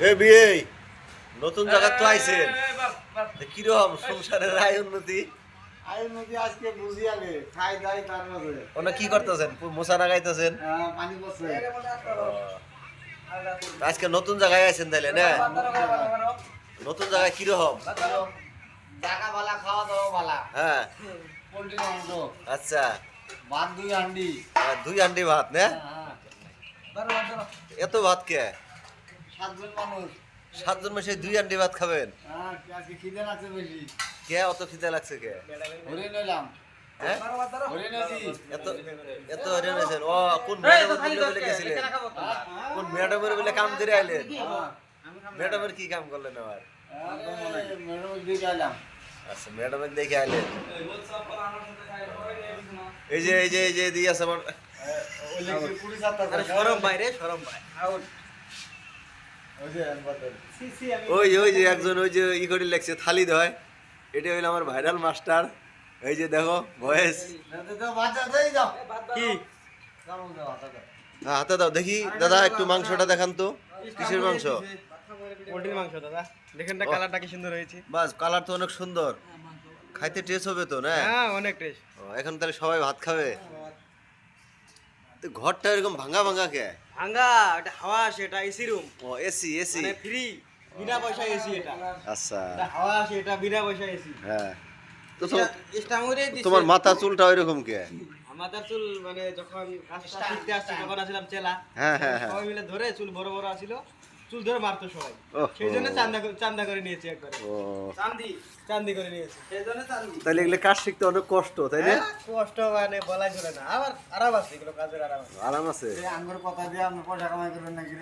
এ বিয়ে নতুন জায়গা তো আইছেন কীরকম সংসারের আয় উন্নতি? নদী আজকে বুঝি আগে খাই দাই তার মধ্যে ওনা কি করতেছেন? মোছা লাগাইতেছেন? পানি পড়ছে। আজকে নতুন জায়গায় আছেন তাইলে না? নতুন জায়গায় কীরকম? খাওয়া দাওয়া বালা। হ্যাঁ। পোল্ট্রি মাংস। আচ্ছা। ভাত দুই হান্ডি। দুই আন্ডি ভাত না? হ্যাঁ, এত ভাত কে? সাতজন মানুষ। সাতজন মাসে দুই আন্ডি ভাত খাবেন? হ্যাঁ আজকে খিদে লাগছে বেশি? কে অত খিদে লাগছে কে? নিলাম হ্যাঁ? কাম করে আইলেন? ম্যাডামের কি কাম করলেন আবার? আচ্ছা ম্যাডামের দেখে আইলেন। এই যে এই যে এই যে দিয়ে আছে আমার সরম ভাই রে সরম ভাই। ওই ওই ওই যে একজন ওই যে ই করে লেখছে থালি দয় এটা হইল আমার ভাইরাল মাস্টার এই যে দেখো দাও কি? দাও দাও হাতে দাও। হ্যাঁ হাতে দাও দেখি। দাদা একটু মাংসটা দেখান তো। কিসের মাংস? পোল্ট্রির মাংস দাদা। দেখেন না কালারটা কি সুন্দর হয়েছে। বাস কালার তো অনেক সুন্দর। খাইতে টেস্ট হবে তো না? হ্যাঁ অনেক টেস্ট এখন তাহলে সবাই ভাত খাবে? তো ঘরটা এরকম ভাঙা ভাঙা কে? ভাঙ্গা এটা হাওয়া আসে এটা এসি রুম ও এসি এসি মানে ফ্রি বিনা পয়সা এসি এটা। আচ্ছা। এটা হাওয়া আসে এটা বিনা পয়সা এসি হ্যাঁ। তো তোমার মাথা চুলটা ওইরকম কে? মাথার চুল মানে যখন কাজটা শিখতে আসছি যখন আসছিলাম চেলা হ্যাঁ হ্যাঁ হ্যাঁ। সবাই মিলে ধরে চুল বড় বড় আসিল। চুল ধরে মারতো সবাই। সেই জন্য চান্দা চান্দা করে নিয়েছি একবার। ও। চান্দি। চান্দি করে নিয়েছি। সেই জন্য চান্দি। তাহলে এগুলো কাজ শিখতে অনেক কষ্ট তাই না? হ্যাঁ, কষ্ট মানে বলাই চলে না। আবার আরাম আছে এগুলো কাজের আরাম আছে। আরাম আছে? আঙ্গুর কথা দিয়ে আপনি পয়সা কামাই নাকি